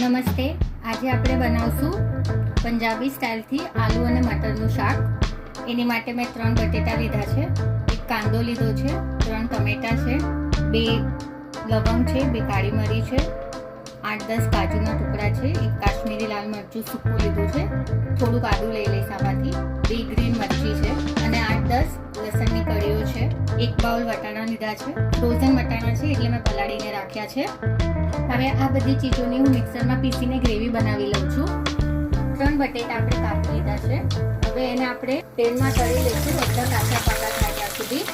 નમસ્તે. આજે આપણે બનાવશું પંજાબી સ્ટાઇલથી આલુ અને મટરનું શાક. એની માટે મેં ત્રણ બટેટા લીધા છે, એક કાંદો લીધો છે, ત્રણ ટમેટા છે, બે લવંગ છે, બે કાળી મરી છે, આઠ દસ કાજુના ટુકડા છે, એક કાશ્મીરી લાલ મરચું સૂકું લીધું છે, થોડુંક આદુ લઈ લઈશ આમાંથી, બે ગ્રીન મરચી છે અને આઠ દસ લસણની કળીઓ છે, એક બાઉલ વટાણા લીધા છે ફ્રોઝન વટાણા છે એટલે મેં પલાળીને રાખ્યા છે. હવે આ બધી ચીજોની હું મિક્સરમાં પીસીને ગ્રેવી બનાવી લઉં છું. ત્રણ બટેટા આપણે કાપી લીધા છે. હવે એને આપણે તેલમાં તળી લઈશું, બધા કાચા પાકા થાય ત્યાં સુધી.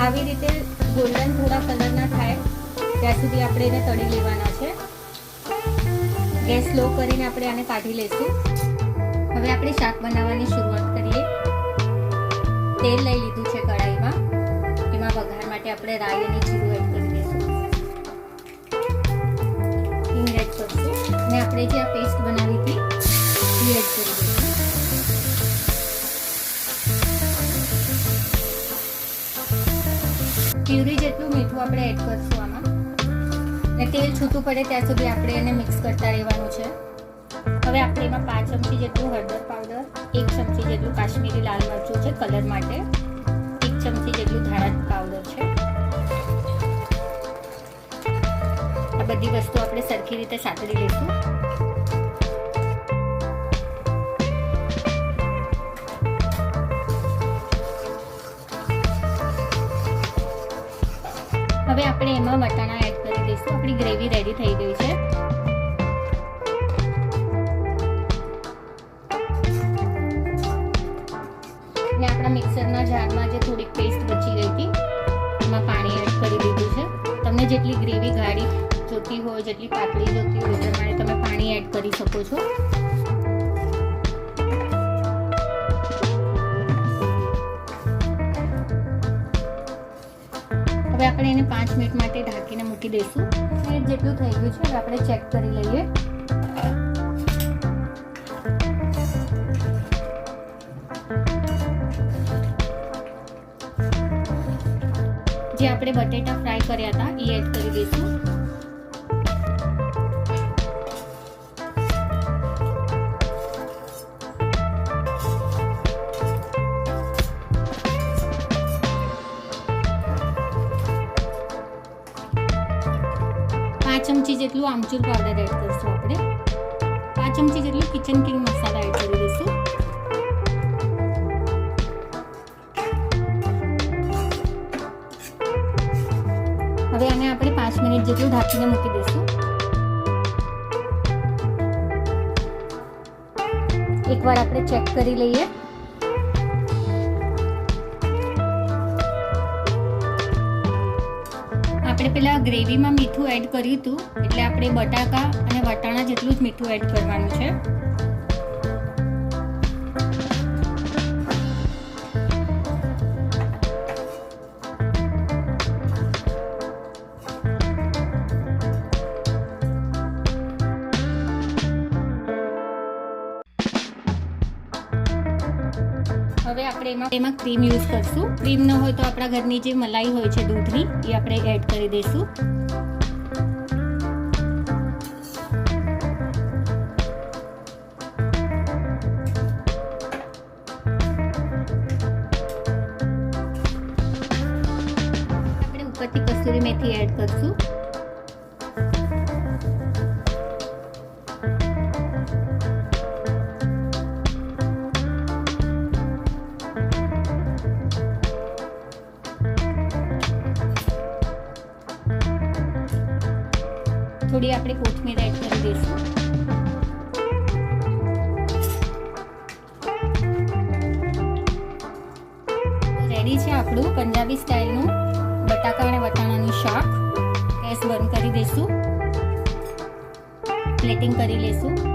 આવી રીતે ગોલ્ડન થોડા કલરના થાય, ત્યાં સુધી આપણે એને તળી લેવાના છે. ગેસ સ્લો કરીને આપણે આને કાઢી લઈશું. હવે આપણે શાક બનાવવાની શરૂઆત કરીએ. તેલ લઈ લીધું છે કઢાઈમાં. એમાં વઘાર માટે આપણે રાઈ અને જીરું અને આપણે જે આ પેસ્ટ બનાવી હતી એ એડ કરી દઈશું પ્યુરી જેટલું મીઠું આપણે એડ કરશું આમાં. ને તેલ છૂટું પડે ત્યાં સુધી આપણે એને મિક્સ કરતા રહેવાનું છે. હવે આપણે એમાં પાંચ ચમચી જેટલું હળદર પાવડર એક ચમચી જેટલું કાશ્મીરી લાલ મરચું છે કલર માટે, એક ચમચી જેટલું ધાણા બધી વસ્તુ આપણે સરખી રીતે સાતળી લઈશું. હવે આપણે એમાં વટાણા એડ કરી દઈશું. આપણી ગ્રેવી રેડી થઈ ગઈ છે. ને આપણા મિક્સરના જારમાં જે થોડીક પેસ્ટ બચી ગઈ હતી, એમાં પાણી એડ કરી દીધું છે. તમને જેટલી ગ્રેવી હોય જેટલી પાતળી જોતી હોય એ પ્રમાણે તમે પાણી એડ કરી શકો છો. હવે આપણે એને પાંચ મિનિટ માટે ઢાંકીને મૂકી દઈશું. એ જેટલું થઈ ગયું છે આપણે ચેક કરી લઈએ. જે આપણે બટેટા ફ્રાય કર્યા હતા એ એડ કરી દઈશું. ચમચી જેટલું આમચૂર પાવડર એડ કરીશું આપણે. પાંચ ચમચી જેટલું કિચન કિંગ મસાલા એડ કરી દઈશું. હવે આને આપણે પાંચ મિનિટ જેટલું ઢાંકીને મૂકી દઈશું. એકવાર આપણે ચેક કરી લઈએ. આપણે પેલા ગ્રેવીમાં મીઠું એડ કર્યું હતું, એટલે આપણે બટાકા અને વટાણા જેટલું જ મીઠું એડ કરવાનું છે. આપણે એમાં એમાં ક્રીમ યુઝ કરશું. ક્રીમ ન હોય તો આપણા ઘરની જે મલાઈ હોય છે દૂધની, એ આપણે એડ કરી દઈશું. આપણે ઉપરથી કસ્તુરી મેથી એડ કરશું. આપણે કોથમીર એડ કરી દઈશું. રેડી છે આપણું પંજાબી સ્ટાઇલનું બટાકા અને વટાણાનું શાક. ગેસ બંધ કરી દઈશું. પ્લેટિંગ કરી લઈશું.